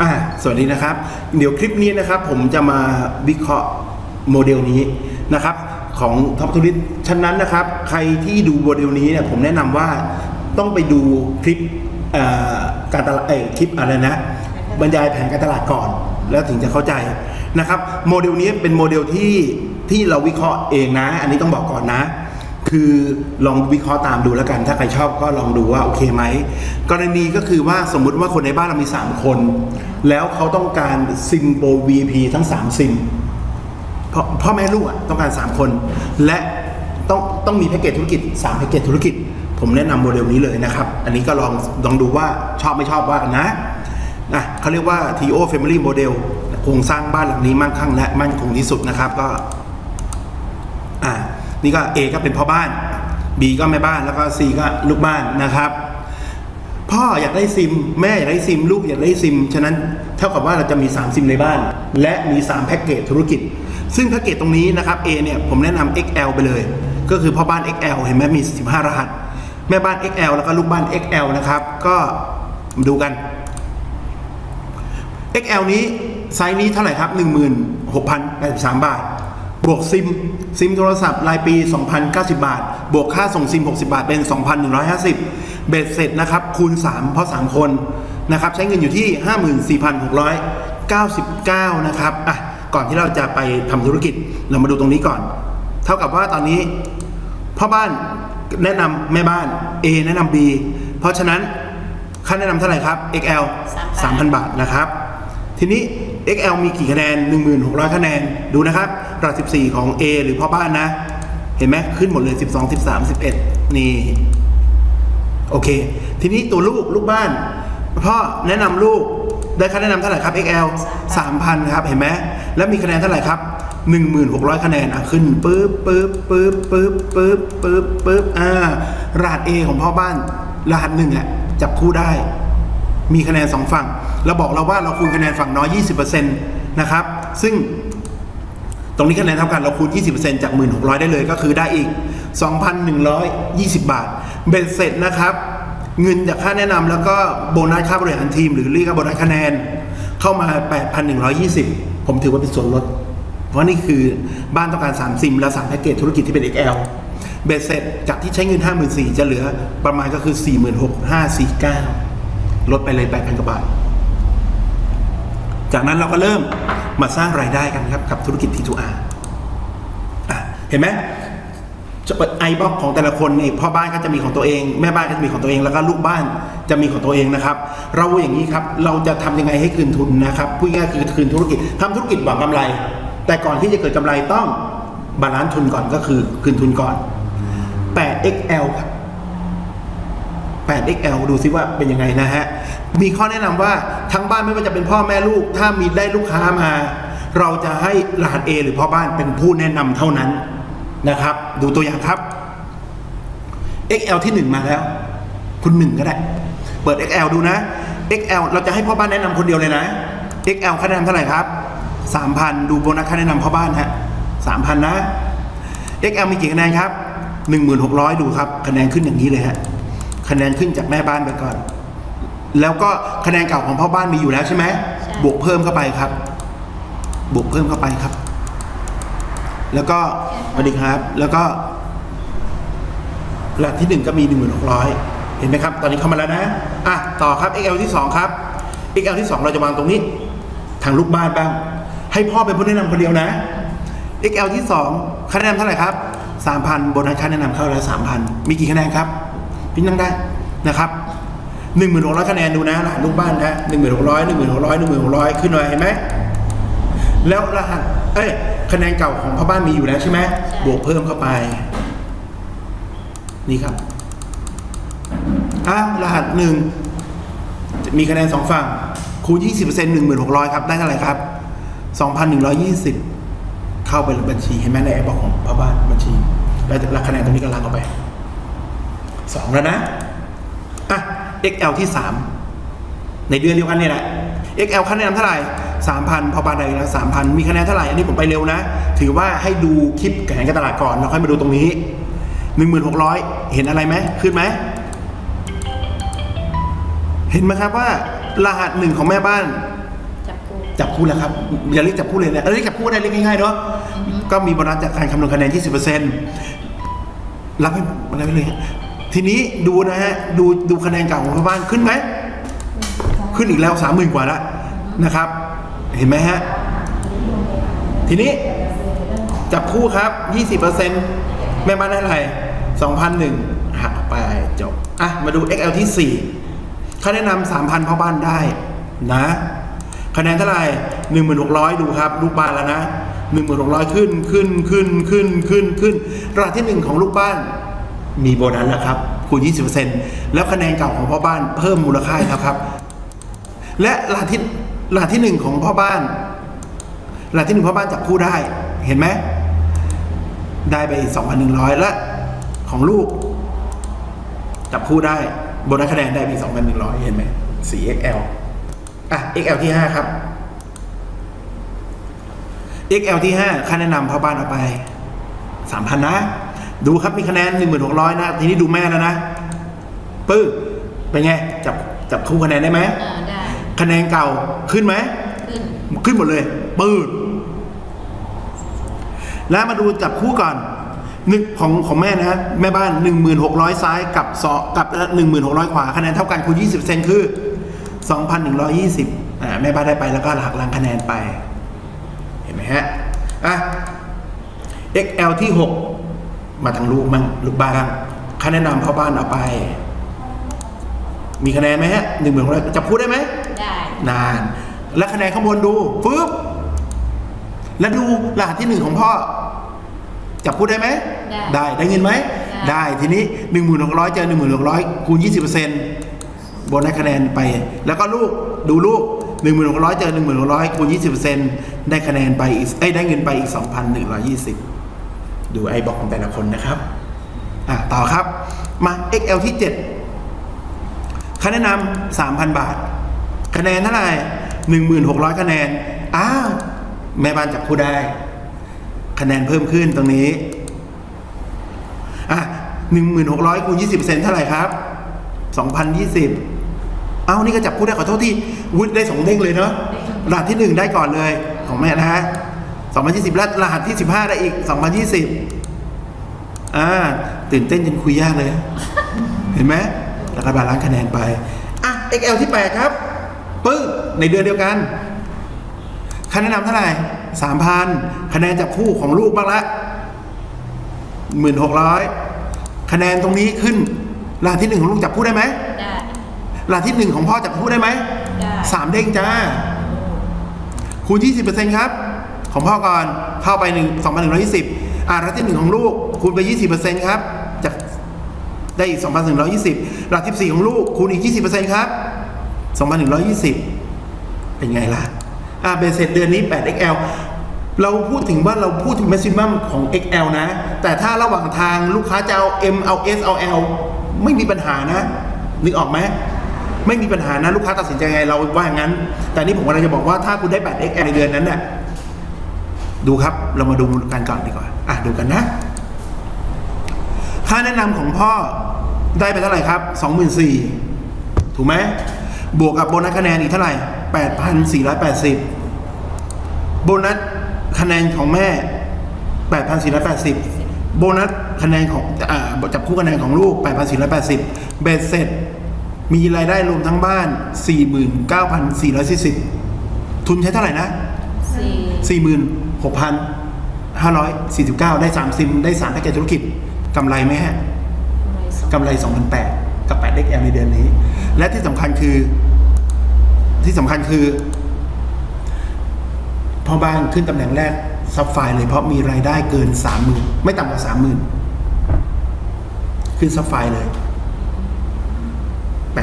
อ่าสวัสดีนะครับ เดี๋ยวคลิปนี้นะครับ ผมจะมาวิเคราะห์โมเดลนี้นะครับ ของท็อปทูริสฉะนั้นนะครับ ใครที่ดูโมเดลนี้เนี่ยผมแนะนำว่าต้องไปดูคลิปการตลาดเอคลิปอะไรนะ บรรยายแผนการตลาดก่อน แล้วถึงจะเข้าใจนะครับ โมเดลนี้เป็นโมเดลที่ที่เราวิเคราะห์เองนะ อันนี้ต้องบอกก่อนนะ คือลองวิเคราะห์ตามดูแล้วกัน ถ้าใครชอบก็ลองดูว่าโอเคไหม กรณีก็คือว่าสมมุติว่าคนในบ้านเรามี 3 คน แล้วเขาต้องการซิมโปร VP ทั้ง 3 ซิมพ่อพ่อแม่ลูกอะต้องการ 3 คน และต้องต้องมีแพ็กเกจธุรกิจ3แพ็กเกจธุรกิจ ผมแนะนำโมเดลนี้เลยนะครับ อันนี้ก็ลองลองดูว่าชอบไม่ชอบว่ากันนะนะเขาเรียกว่า TO Family Model โครงสร้างบ้านหลังนี้มั่งคั่งและมั่นคงที่สุดนะครับก็ นี่ก็ A ก็เป็นพ่อบ้าน B ก็แม่บ้านแล้วก็ C ก็ลูกบ้านนะครับ พ่ออยากได้ซิม แม่อยากได้ซิม ลูกอยากได้ซิม ฉะนั้นเท่ากับว่าเราจะมี 3 ซิมในบ้าน และมี 3 แพ็กเกจธุรกิจ ซึ่งแพ็กเกจตรงนี้นะครับ A เนี่ยผมแนะนำ XL ไปเลย ก็คือพ่อบ้าน XL เห็นไหมมี 15 รหัส แม่บ้าน XL แล้วก็ลูกบ้าน XL นะครับ ก็มาดูกัน XL นี้ไซส์นี้เท่าไหร่ครับ 16,083 บาท บวกซิม ซิมโทรศัพท์รายปี 2,090 บาท บวกค่าส่งซิม 60 บาทเป็น 2,150 เบ็ดเสร็จนะครับ คูณ 3 เพราะ 3 คนนะครับ ใช้เงินอยู่ที่ 54,699 นะครับ อะ ก่อนที่เราจะไปทำธุรกิจ เรามาดูตรงนี้ก่อน เท่ากับว่าตอนนี้พ่อบ้านแนะนำแม่บ้าน A แนะนำ B เพราะฉะนั้นค่าแนะนำเท่าไหร่ครับ XL 3,000 บาทนะครับ ทีนี้ XL มีกี่คะแนน 1,600 คะแนน ดูนะครับ รหัส14 ของ A หรือพ่อบ้านนะ เห็นไหมขึ้นหมดเลย 12 13 11 นี่ โอเค ทีนี้ตัวลูกลูกบ้าน พ่อแนะนำลูกได้ค่าแนะนำเท่าไหร่ครับ XL 3,000 ครับ เห็นไหมแล้วมีคะแนนเท่าไหร่ครับ 1,600 คะแนนอะขึ้นปึ๊บปึ๊บปึ๊บปึ๊บปึ๊บปึ๊บปึ๊บอ่ารหัส A ของพ่อบ้าน รหัสหนึ่งอะจับคู่ได้ มีคะแนนสองฝั่งเราบอกเราว่าเราคูณคะแนนฝั่งน้อย 20%นะครับ ซึ่ง ตรงนี้คะแนนเท่ากันเราคูณ 20%จาก 1,600 ได้เลยก็คือได้อีก 2,120 บาท เบ็ดเสร็จนะครับ เงินจากค่าแนะนำแล้วก็โบนัสค่าบริหารทีม หรือเรียกว่าโบนัสคะแนนเข้ามา 8,120 ผมถือว่าเป็นส่วนลด เพราะนี่คือบ้านต้องการ 3 ซิม และ3แพ็กเกจธุรกิจที่เป็น XL เบ็ดเสร็จจากที่ใช้เงิน 54,000จะเหลือประมาณก็คือ 46,549 ลดไปเลย 8,000กว่าบาท จากนั้นเราก็เริ่ม มาสร้างรายได้กันครับกับธุรกิจ T2R อะเห็นไหมจะเปิดไอบ็อกของแต่ละคนนี่พ่อบ้านก็จะมีของตัวเอง แม่บ้านก็จะมีของตัวเองแล้วก็ลูกบ้านจะมีของตัวเองนะครับ เราอย่างนี้ครับเราจะทำยังไงให้คืนทุนนะครับพูดง่ายคือคืนธุรกิจทำธุรกิจหวังกำไร แต่ก่อนที่จะเกิดกำไรต้องบาลานซ์ทุนก่อนก็คือคืนทุนก่อน 8XL ครับ 8XL ดูซิว่าเป็นยังไงนะฮะ มีข้อแนะนำว่าทั้งบ้านไม่ว่าจะเป็นพ่อแม่ลูก ถ้ามีได้ลูกค้ามา เราจะให้รหัส A หรือพ่อบ้านเป็นผู้แนะนำเท่านั้นนะครับ ดูตัวอย่างครับ XL ที่ 1 มาแล้ว คุณหนึ่งก็ได้ เปิด XL ดูนะ XL เราจะให้พ่อบ้านแนะนำคนเดียวเลยนะ XL ค่าแนะนำเท่าไหร่ครับ3,000 ดูโบนัสค่าแนะนำพ่อบ้านฮะ3,000 นะ XL มีกี่คะแนนครับ 1,600 ดูครับ คะแนนขึ้นอย่างนี้เลยฮะ คะแนนขึ้นจากแม่บ้านไปก่อน แล้วก็คะแนนเก่าของพ่อบ้านมีอยู่แล้วใช่ไหมใช่บวกเพิ่มเข้าไปครับ บวกเพิ่มเข้าไปครับ แล้วก็สวัสดีครับ แล้วก็หลักที่หนึ่งก็มี1,600เห็นไหมครับ ตอนนี้เข้ามาแล้วนะ อะ ต่อครับ XL ที่สองครับ XL ที่สองเราจะวางตรงนี้ ทางลูกบ้านบ้าง ให้พ่อเป็นผู้แนะนำคนเดียวนะ XL ที่2คะแนนเท่าไหร่ครับ3,000โบนัสค่าแนะนำเข้าแล้ว3,000มีกี่คะแนนครับ พี่นั่งได้นะครับหนึ่งหมื่นหกร้อยคะแนนดูนะรหัสลูกบ้านนะหนึ่งหมื่นหกร้อยหนึ่งหมื่นหกร้อยหนึ่งหมื่นหกร้อยขึ้นหน่อยเห็นไหมแล้วรหัสเอ้ยคะแนนเก่าของพ่อบ้านมีอยู่แล้วใช่ไหมบวกเพิ่มเข้าไป นี่ครับอะรหัสหนึ่งมีคะแนนสองฝั่งคูณยี่สิบเปอร์เซ็นต์หนึ่งหมื่นหกร้อยครับได้เท่าไหร่ครับสองพันหนึ่งร้อยยี่สิบเข้าไปบัญชีเห็นไหมในแอปของพ่อบ้านบัญชีแล้วราคะแนนตรงนี้ก็ลัางออกไป สองแล้วนะ อะ XL ที่3ในเดือนเดียวกันเนี่ยแหละ XL คะแนนเท่าไหร่3,000พอบานใดแล้ว3,000มีคะแนนเท่าไหร่ อันนี้ผมไปเร็วนะ ถือว่าให้ดูคลิปแข่งการตลาดก่อนแล้วค่อยมาดูตรงนี้1,600เห็นอะไรไหมขึ้นไหมเห็นไหมครับว่ารหัสหนึ่งของแม่บ้าน จับคู่แล้วครับอย่าเรียกจับคู่เลยนะเออเรียกจับคู่ได้เรียกง่ายๆเนาะก็มีโบนัสจากการคำนวณคะแนน 20%รับให้รับไปเลย ทีนี้ดูนะฮะดูดูคะแนนเก่าของพ่อบ้านขึ้นไหมขึ้นอีกแล้วสามหมื่นกว่าแล้วนะครับ เห็นไหมฮะ ทีนี้จับคู่ครับ20%แม่บ้านได้เท่าไหร่2,001หักไปจบ อะ มาดู XL ที่4เขาแนะนำ3,000พ่อบ้านได้นะคะแนนเท่าไหร่1,600ดูครับ ลูกบ้านแล้วนะ1,600ขึ้นขึ้นขึ้นขึ้นขึ้นขึ้นรหัสที่1ของลูกบ้าน มีโบนัสแล้วครับคูณ 20%แล้วคะแนนเก่าของพ่อบ้านเพิ่มมูลค่าแล้วครับ และรหัสที่รหัสที่หนึ่งของพ่อบ้านรหัสที่หนึ่งพ่อบ้านจับคู่ได้เห็นไหมได้ไป 2,100 และของลูก จับคู่ได้โบนัสคะแนนได้ไป 2,100 เห็นไหม 4XL อะ XL ที่ 5 ครับ XL ที่ 5ค่าแนะนำพ่อบ้านเอาไป 3,000 นะ ดูครับมีคะแนน 1,600 นะ ทีนี้ดูแม่แล้วนะปื้อเป็นไง จับจับคู่คะแนนได้ไหมอ่าได้คะแนนเก่าขึ้นไหม ขึ้นขึ้นหมดเลย ปืดแล้วมาดูจับคู่ก่อนหนึ่งของของแม่นะฮะแม่บ้าน 1600 ซ้ายกับสอกับ 1600 ขวาคะแนนเท่ากันคูณ20%คือ 2,120อ่าแม่บ้านได้ไปแล้วก็หักล้างคะแนนไป เห็นไหมฮะอะ XL ที่ 6 มาทางลูกมั่งลูกบ้านคะแนนนำเข้าบ้านเอาไป มีคะแนนไหมฮะหนึ่งหมื่นจับคู่ได้ไหมได้นาน และคะแนนข้างบนดูฟึบแล้วดูรหัสที่หนึ่งของพ่อจับคู่ได้ไหมได้ได้ ได้เงินไหม ได้ ทีนี้หนึ่งหมื่นหกร้อยเจอหนึ่งหมื่นหกร้อยคูณยี่สิบเปอร์เซ็นต์โบนัสคะแนนไป แล้วก็ลูก ดูลูกหนึ่งหมื่นหกร้อยเจอหนึ่งหมื่นหกร้อยคูณยี่สิบเปอร์เซ็นต์ได้คะแนนไปอีกเอ้ยได้เงินไปอีกสองพันหนึ่งร้อยี่สิบ ดูไอ้บอกของแต่ละคนนะครับ อะต่อครับมา XL ที่เจ็ดคะแนนนำสามพันบาท คะแนนเท่าไหร่หนึ่งหมื่นหกร้อยคะแนน อ้าวแม่บ้านจับคู่ได้ คะแนนเพิ่มขึ้นตรงนี้ อะหนึ่งหมื่นหกร้อยคูณยี่สิบเซนเท่าไหร่ครับสองพันยี่สิบเอ้านี่ก็จับคู่ได้ขอโทษที่วุฒิได้สองเด้งเลยเนาะรหัสที่หนึ่งได้ก่อนเลยของแม่นะฮะ สองพันยี่สิบและรหัสที่สิบห้าได้อีกสองพันยี่สิบอ่า ตื่นเต้นจนคุยยากเลย เห็นไหมรัฐบาลล้างคะแนนไป อะ XL ที่ 8 ครับ ปึ้ง ในเดือนเดียวกันคะแนนนำเท่าไหร่สามพันคะแนนจับคู่ของลูกบ้างละหมื่นหกร้อยคะแนนตรงนี้ขึ้นรหัสที่หนึ่งของลูกจับคู่ได้ไหมได้รหัสที่หนึ่งของพ่อจับคู่ได้ไหมได้สามเด้งจ้า คูณยี่สิบเปอร์เซ็นต์ครับ ของพ่อก่อนเข้าไปหนึ่งสองพันหนึ่งร้อยยี่สิบอ่ารหัสที่หนึ่งของลูกคูณไปยี่สิบเปอร์เซ็นต์ครับจากได้อีก2,120หลัก14ของลูกคูณอีก 20%ครับ2,120 เป็นไงล่ะอ่าเบสเสร็จเดือนนี้ 8XL เราพูดถึงว่าเราพูดถึง maximum ของ XL นะ แต่ถ้าระหว่างทางลูกค้าจะเอา M เอา S เอา L ไม่มีปัญหานะ นึกออกไหมไม่มีปัญหานะ ลูกค้าตัดสินใจไงเราว่าอย่างนั้น แต่นี่ผมกำลังจะบอกว่าถ้าคุณได้ 8XL ในเดือนนั้นน่ะ ดูครับเรามาดูการก่อนดีกว่าอะดูกันนะ ค่าแนะนำของพ่อได้ไปเท่าไหร่ครับ 24,000ถูกไหมบวกกับโบนัสคะแนนอีกเท่าไหร่ 8,480 โบนัสคะแนนของแม่ 8,480 โบนัสคะแนนของอจับคู่คะแนนของลูก 8,480 เบ็ดเสร็จ มีรายได้รวมทั้งบ้าน 49,440 ทุนใช้เท่าไหร่นะ 40,000 6,549 ได้ 3 ซิม ได้ 3 แพ็กเกจธุรกิจกำไรไหมฮะกำไร2,008กับ8 XL ในเดือนนี้ และที่สำคัญคือ ที่สำคัญคือพอบ้านขึ้นตำแหน่งแรกซับไฟเลยเพราะมีรายได้เกิน 30,000 ไม่ต่ำกว่า 30,000 ขึ้นซับไฟเลย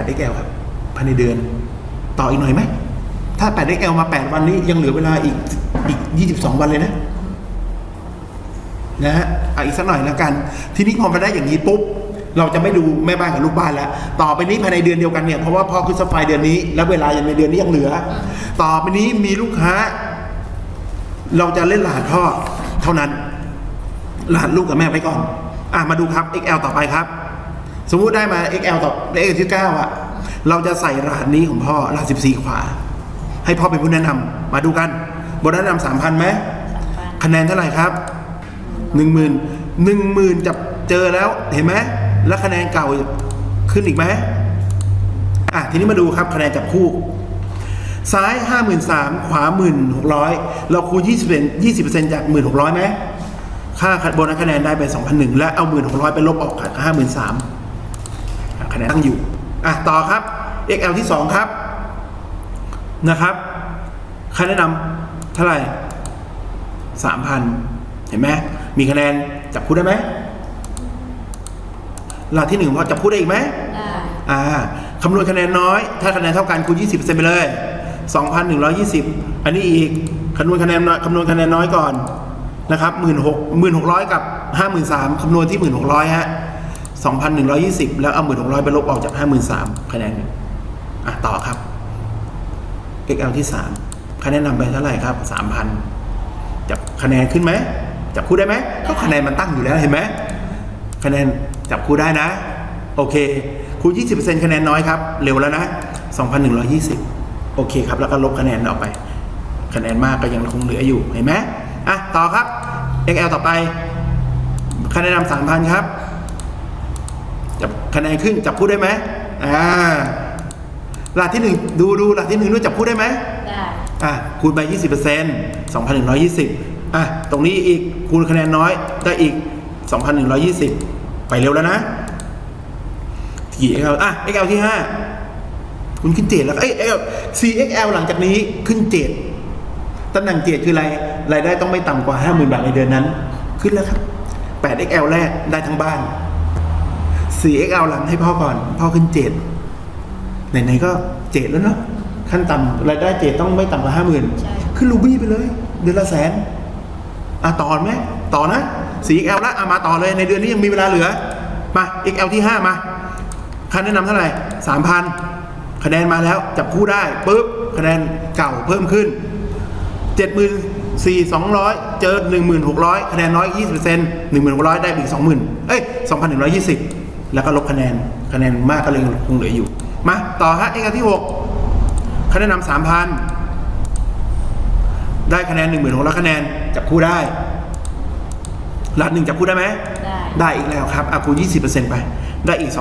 8 XL ครับภายในเดือน ต่ออีกหน่อยไหม ถ้า8 XL มา 8 วันนี้ยังเหลือเวลาอีกอีก 22 วันเลยนะนะฮะเอาอีกสักหน่อยแล้วกัน ทีนี้พอมาได้อย่างนี้ปุ๊บเราจะไม่ดูแม่บ้านกับลูกบ้านแล้ว ต่อไปนี้ภายในเดือนเดียวกันเนี่ย เพราะว่าพอขึ้นสไฟเดือนนี้ แล้วเวลายังในเดือนนี้ยังเหลือ ต่อไปนี้มีลูกค้า เราจะเล่นรหัสพ่อเท่านั้นรหัสลูกกับแม่ไว้ก่อน อะมาดูครับ XL ต่อไปครับ สมมุติได้มา XL ต่อได้ XL ที่9อะ เราจะใส่รหัสนี้ของพ่อรหัส14 ขวา ให้พ่อเป็นผู้แนะนำมาดูกันโบนัสแนะนำสามพันไหมสามพันคะแนนเท่าไหร่ครับหนึ่งหมื่นหนึ่งหมื่นจับเจอแล้วเห็นไหมแล้วคะแนนเก่าขึ้นอีกไหมอะทีนี้มาดูครับคะแนนจับคู่ ซ้ายห้าหมื่นสามขวาหมื่นหกร้อยเราคูณยี่สิบยี่สิบเปอร์เซ็นต์จากหมื่นหกร้อยไหมค่าโบนัสคะแนนได้ไปสองพันหนึ่งและเอาหมื่นหกร้อยไปลบออกกับห้าหมื่นสามคะแนนตั้งอยู่ อะ ต่อครับ XL ที่สองครับ นะครับคะแนนนำเท่าไหร่สามพันเห็นไหมมีคะแนนจับคู่ได้ไหมหลักที่หนึ่งพอจับคู่ได้อีกไหมได้อ่าคำนวณคะแนนน้อย ถ้าคะแนนเท่ากันคูณ20%ไปเลย 2,120 อันนี้อีกคำนวณคะแนนน้อยคำนวณคะแนนน้อยก่อนนะครับ16,000 1,600 กับ 53,000คำนวณที่ 1,600 ฮะ 2,120 แล้วเอา 1,600 ไปลบออกจาก 53,000 คะแนนอะต่อครับ XL ที่3คะแนนนำไปเท่าไหร่ครับ 3,000 จับคะแนนขึ้นไหม จับคู่ได้ไหมก็คะแนนมันตั้งอยู่แล้วเห็นไหมคะแนนจับคู่ได้นะ โอเคคูณ20%คะแนนน้อยครับ เร็วแล้วนะ 2,120 โอเคครับ แล้วก็ลบคะแนนออกไป คะแนนมากก็ยังคงเหลืออยู่เห็นไหมอะต่อครับ XL ต่อไปคะแนนนำ3,000 ครับ จับคะแนนขึ้นจับคู่ได้ไหมอ่า หลักที่หนึ่งดูดูหลักที่หนึ่งด้วยจับคู่ได้ไหมได้อะคูณไป 20% 2,120 อะ ตรงนี้อีกคูณคะแนนน้อยได้อีก 2,120 ไปเร็วแล้วนะที่ XL อะ XL ที่ 5 คุณขึ้นเจดแล้ว เอ้ย XL CXL หลังจากนี้ขึ้นเจดตำแหน่งเจดคืออะไร รายได้ต้องไม่ต่ำกว่า 50,000 บาทในเดือนนั้น ขึ้นแล้วครับ 8XL แรกได้ทั้งบ้าน 4XL หลังให้พ่อก่อน พ่อขึ้นเจด ไหนๆก็เจ็ดแล้วเนาะขั้นต่ำรายได้เจ็ดต้องไม่ต่ำกว่าห้าหมื่นใช่ ขึ้นรูบี้ไปเลย เดือนละแสนอะต่อไหมต่อนะสี XL ละอะมาต่อเลยในเดือนนี้ยังมีเวลาเหลือ มา XL ที่5มาคะแนนนำเท่าไหร่สามพันคะแนนมาแล้วจับคู่ได้ปุ๊บคะแนนเก่าเพิ่มขึ้นเจ็ดหมื่นสี่สองร้อยเจอหนึ่งหมื่นหกร้อยคะแนนน้อยยี่สิบเปอร์เซ็นต์หนึ่งหมื่นหกร้อยได้ไปอีกสองหมื่นเอ้ยสองพันหนึ่งร้อยยี่สิบแล้วก็ลบคะแนนคะแนนมากก็เลยคงเหลืออยู่ มาต่อฮะ XL ที่หกคะแนนนำสามพันได้คะแนนหนึ่งหมื่นหกร้อยคะแนนจับคู่ได้รัดหนึ่งจับคู่ได้ไหมได้ได้อีกแล้วครับอาคูณ20%ไป ได้อีก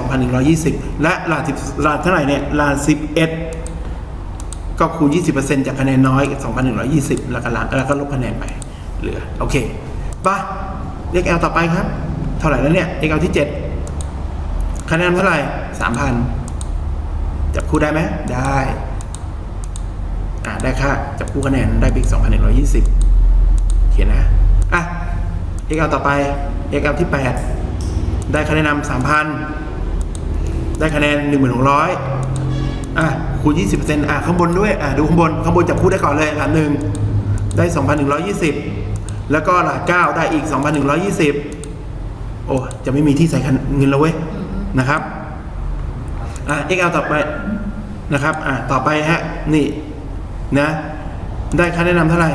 2,120และลาสิบลาเท่าไหร่เนี่ยลา11ก็คูณ 20%จากคะแนนน้อยอีก2,120 แล้วก็ลาแล้วก็ลบคะแนนไป เหลือ โอเคป่ะเลข L ต่อไปครับ เท่าไหร่แล้วเนี่ยเลข L ที่ 7 คะแนนเท่าไหร่ 3,000 จับคู่ได้ไหมได้อ่าได้ค่าจับคู่คะแนนได้ไปอีก2,120เขียนนะอะ XL ต่อไป XL ที่ 8 ได้คะแนนนำ3,000ได้คะแนน 1,600อะคูณ 20%อะข้างบนด้วย อะดูข้างบน ข้างบนจับคู่ได้ก่อนเลยหลานหนึ่งได้ 2,120 แล้วก็หลานเก้าได้อีก 2,120 โอ้ จะไม่มีที่ใส่เงินแล้วเว้ย นะครับ อะ XL ต่อไปนะครับ อะ ต่อไปฮะ นี่นะ ได้คะแนนนำเท่าไหร่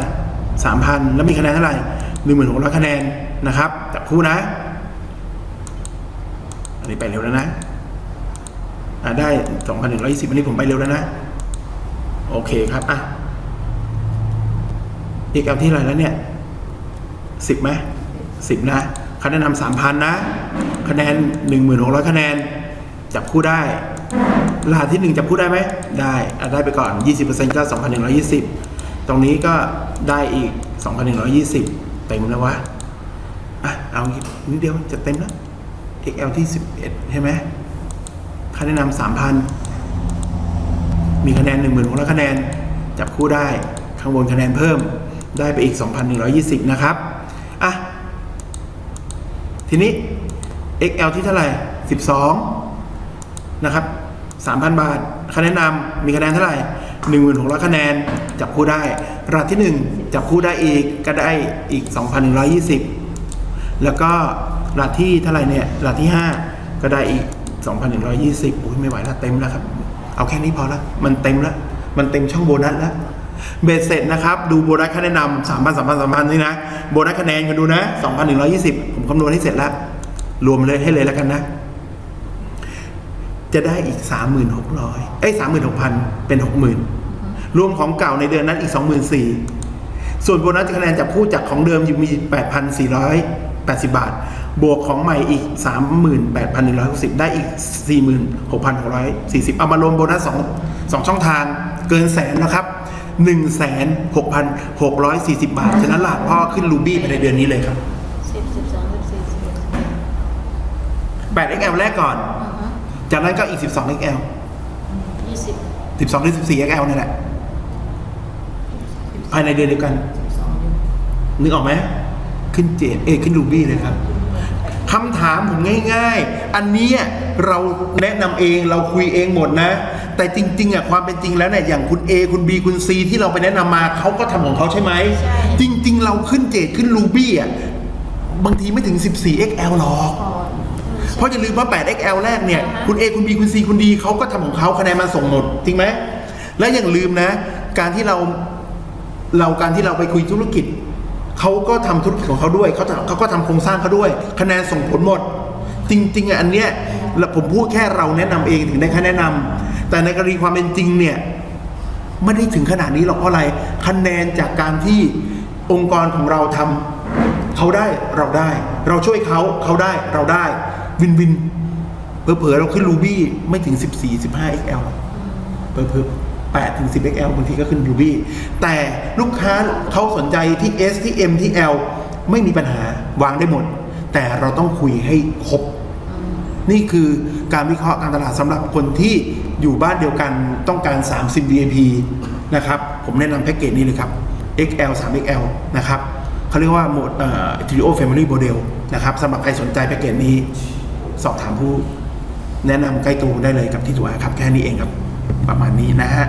3,000แล้วมีคะแนนเท่าไหร่1,600คะแนนนะครับจับคู่นะ อันนี้ไปเร็วแล้วนะ อะ ได้2,120อันนี้ผมไปเร็วแล้วนะ โอเคครับ อะอีกเอาที่ไรแล้วเนี่ย10ไหม10นะคะแนนนำ3,000นะ คะแนน1,600คะแนน จับคู่ได้ รหัสที่ 1จับคู่ได้ไหม ได้ได้ไปก่อน 20%ก็ 2,120 ตรงนี้ก็ได้อีก 2,120 เต็มแล้ววะอะ เอาอีกนิดเดียวจะเต็มแล้ว XL ที่ 11 ใช่ไหมคะแนนนำ3,000 มีคะแนน 16,000คะแนน จับคู่ได้ ข้างบนคะแนนเพิ่ม ได้ไปอีก 2,120 นะครับ อะ ทีนี้ XL ที่เท่าไหร่ 12 นะครับ3,000 บาทคะแนนนำมีคะแนนเท่าไหร่ 1,600 คะแนน จับคู่ได้รหัสที่ 1 จับคู่ได้อีกก็ได้อีก 2,120 แล้วก็รหัสที่เท่าไหร่เนี่ยรหัสที่ 5 ก็ได้อีก 2,120อุ้ยไม่ไหวแล้วเต็มแล้วครับ เอาแค่นี้พอละมันเต็มแล้วมันเต็มช่องโบนัสแล้วเบสเสร็จนะครับ ดูโบนัสคะแนนนำสามพันสามพันสามพันนี่นะ โบนัสคะแนนกันดูนะสองพันหนึ่งร้อยี่สิบผมคำนวณให้เสร็จแล้ว รวมเลยให้เลยแล้วกันนะ จะได้อีกสามหมื่นหกร้อยเอ้ยสามหมื่นหกพันเป็นหกหมื่นรวมของเก่าในเดือนนั้นอีก 24,000 ส่วนโบนัสคะแนนจากผู้จากของเดิมอยู่มี 8,480 บาท บวกของใหม่อีก 38,160 ได้อีก 46,640 เอามารวมโบนัสสองสองช่องทางเกินแสนนะครับ16,640 บาท ฉะนั้นหลานพ่อขึ้นรูบี้ไปในเดือนนี้เลยครับสิบสิบสองสิบสี่สิบเอ็ดสิบ 8XL แรกก่อนอ่าฮะ จากนั้นก็อีก 12XL ยี่สิบ12หรือ 14XL นี่แหละ ภายในเดือนเดียวกันสิบสองเดือนนึกออกไหมขึ้นเจดเอยขึ้นรูบี้เลยครับคำถามผมง่าย ๆ อันเนี้ยเราแนะนำเองเราคุยเองหมดนะ แต่จริง ๆอะความเป็นจริงแล้วเนี่ยอย่างคุณ A คุณ B คุณ C ที่เราไปแนะนำมาเขาก็ทำของเขาใช่ไหมจริง ๆ เราขึ้นเจดขึ้นรูบี้อะบางทีไม่ถึง 14XL หรอก ก่อน เพราะอย่าลืมว่า 8XL แรกเนี่ย คุณ A คุณ B คุณ C คุณ D เขาก็ทำของเขาคะแนนมาส่งหมดจริงไหม และอย่าลืมนะ การที่เราเราการที่เราไปคุยธุรกิจ เขาก็ทำธุรกิจของเขาด้วยเขาเขาก็ทำโครงสร้างเขาด้วย คะแนนส่งผลหมด จริง ๆอะอันเนี้ยแล้วผมพูดแค่เราแนะนำเองถึงได้แค่แนะนำแต่ในกรณีความเป็นจริงเนี่ย ไม่ได้ถึงขนาดนี้หรอกเพราะอะไร คะแนนจากการที่องค์กรของเราทำเขาได้เราได้ เราช่วยเขาเขาได้เราได้ วินวินเผลอๆเราขึ้นรูบี้ไม่ถึง 14 15 XL หรอกเผลอๆ8ถึง 10 XL บางทีก็ขึ้นรูบี้แต่ลูกค้าเขาสนใจที่ S ที่ M ที่ L ไม่มีปัญหาวางได้หมด แต่เราต้องคุยให้ครบ นี่คือการวิเคราะห์การตลาดสำหรับคนที่อยู่บ้านเดียวกันต้องการ 30 VIP นะครับ ผมแนะนำแพ็กเกจนี้เลยครับ XL 3 XL นะครับเขาเรียกว่าโหมดเอ่อ Trio Family Model นะครับสำหรับใครสนใจแพ็กเกจนี้ สอบถามผู้แนะนำใกล้ตัวได้เลยกับที่ตัวครับแค่นี้เองครับ ประมาณนี้นะฮะ